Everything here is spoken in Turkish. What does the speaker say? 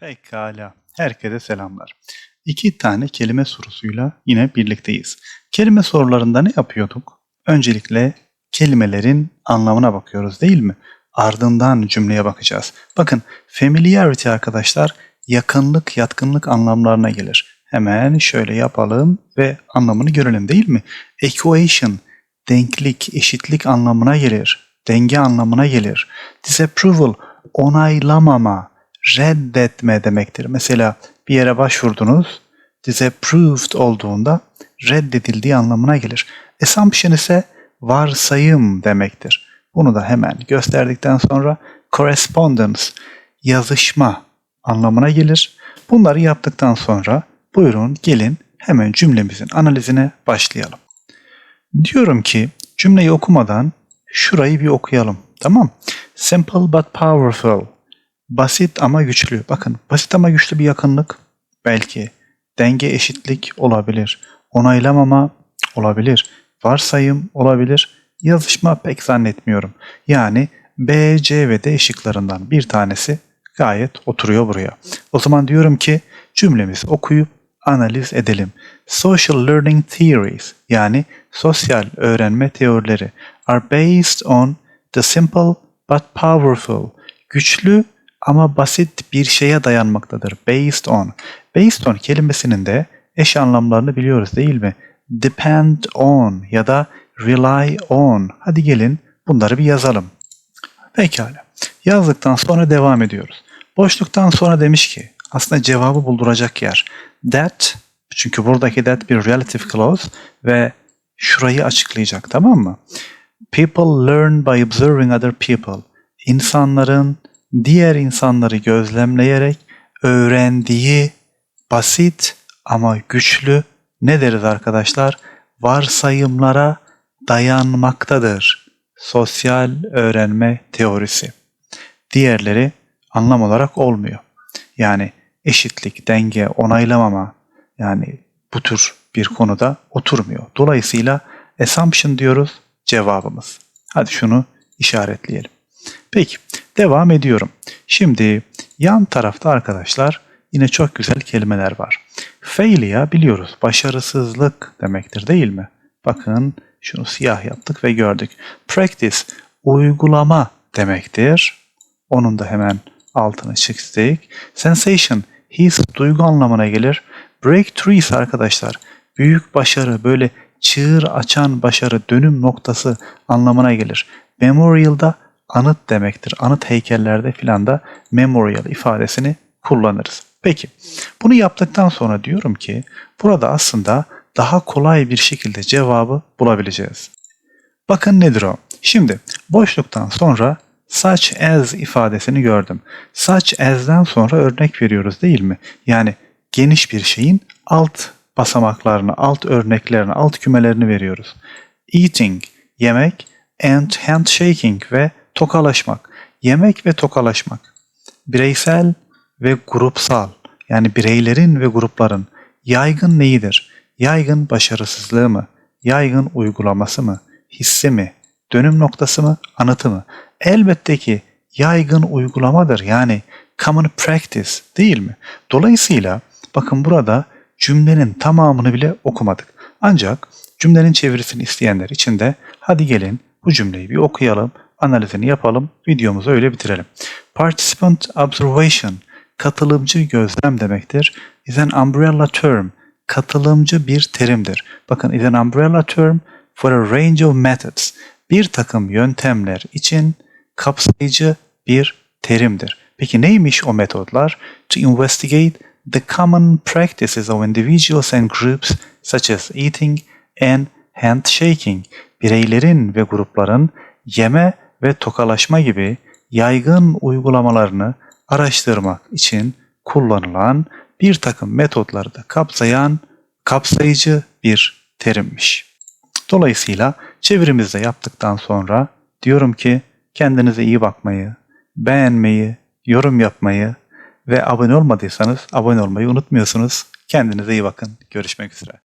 Pekala. Herkese selamlar. İki tane kelime sorusuyla yine birlikteyiz. Kelime sorularında ne yapıyorduk? Öncelikle kelimelerin anlamına bakıyoruz değil mi? Ardından cümleye bakacağız. Bakın familiarity arkadaşlar yakınlık, yatkınlık anlamlarına gelir. Hemen şöyle yapalım ve anlamını görelim değil mi? Equation, denklik, eşitlik anlamına gelir. Denge anlamına gelir. Disapproval, onaylamama, reddetme demektir. Mesela bir yere başvurdunuz, disapproved olduğunda reddedildiği anlamına gelir. Assumption ise varsayım demektir. Bunu da hemen gösterdikten sonra correspondence, yazışma anlamına gelir. Bunları yaptıktan sonra buyurun gelin hemen cümlemizin analizine başlayalım. Diyorum ki cümleyi okumadan şurayı bir okuyalım. Tamam. Simple but powerful. Basit ama güçlü. Bakın basit ama güçlü bir yakınlık belki. Denge eşitlik olabilir. Onaylamama olabilir. Varsayım olabilir. Yazışma pek zannetmiyorum. Yani B, C ve D şıklarından bir tanesi gayet oturuyor buraya. O zaman diyorum ki cümlemizi okuyup analiz edelim. Social learning theories yani sosyal öğrenme teorileri are based on the simple but powerful. Güçlü ama basit bir şeye dayanmaktadır. Based on. Based on kelimesinin de eş anlamlarını biliyoruz değil mi? Depend on ya da rely on. Hadi gelin bunları bir yazalım. Pekala. Yazdıktan sonra devam ediyoruz. Boşluktan sonra demiş ki aslında cevabı bulduracak yer. That çünkü buradaki that bir relative clause ve şurayı açıklayacak tamam mı? People learn by observing other people. İnsanların diğer insanları gözlemleyerek öğrendiği basit ama güçlü ne deriz arkadaşlar? Varsayımlara dayanmaktadır. Sosyal öğrenme teorisi. Diğerleri anlam olarak olmuyor. Yani eşitlik, denge, onaylamama yani bu tür bir konuda oturmuyor. Dolayısıyla assumption diyoruz cevabımız. Hadi şunu işaretleyelim. Peki devam ediyorum. Şimdi yan tarafta arkadaşlar yine çok güzel kelimeler var. Failure biliyoruz başarısızlık demektir değil mi? Bakın şunu siyah yaptık ve gördük. Practice uygulama demektir. Onun da hemen altını çizdik. Sensation his duygu anlamına gelir. Breakthrough arkadaşlar büyük başarı böyle çığır açan başarı dönüm noktası anlamına gelir. Memorial'da anıt demektir. Anıt heykellerde filan da memorial ifadesini kullanırız. Peki bunu yaptıktan sonra diyorum ki burada aslında daha kolay bir şekilde cevabı bulabileceğiz. Bakın nedir o? Şimdi boşluktan sonra such as ifadesini gördüm. Such as'den sonra örnek veriyoruz değil mi? Yani geniş bir şeyin alt basamaklarını, alt örneklerini, alt kümelerini veriyoruz. Eating, yemek, and handshaking ve tokalaşmak. Yemek ve tokalaşmak. Bireysel ve grupsal yani bireylerin ve grupların yaygın neyidir? Yaygın başarısızlığı mı? Yaygın uygulaması mı? Hissi mi? Dönüm noktası mı? Anıtı mı? Elbette ki yaygın uygulamadır. Yani common practice değil mi? Dolayısıyla bakın burada cümlenin tamamını bile okumadık. Ancak cümlenin çevirisini isteyenler için de hadi gelin bu cümleyi bir okuyalım, analizini yapalım, videomuzu öyle bitirelim. Participant observation, katılımcı gözlem demektir. Is an umbrella term, katılımcı bir terimdir. Bakın is an umbrella term for a range of methods, bir takım yöntemler için kapsayıcı bir terimdir. Peki neymiş o metodlar? To investigate the common practices of individuals and groups such as eating and handshaking. Bireylerin ve grupların yeme ve tokalaşma gibi yaygın uygulamalarını araştırmak için kullanılan bir takım metotları da kapsayan kapsayıcı bir terimmiş. Dolayısıyla çevirimizde yaptıktan sonra diyorum ki kendinize iyi bakmayı, beğenmeyi, yorum yapmayı ve abone olmadıysanız abone olmayı unutmuyorsunuz. Kendinize iyi bakın. Görüşmek üzere.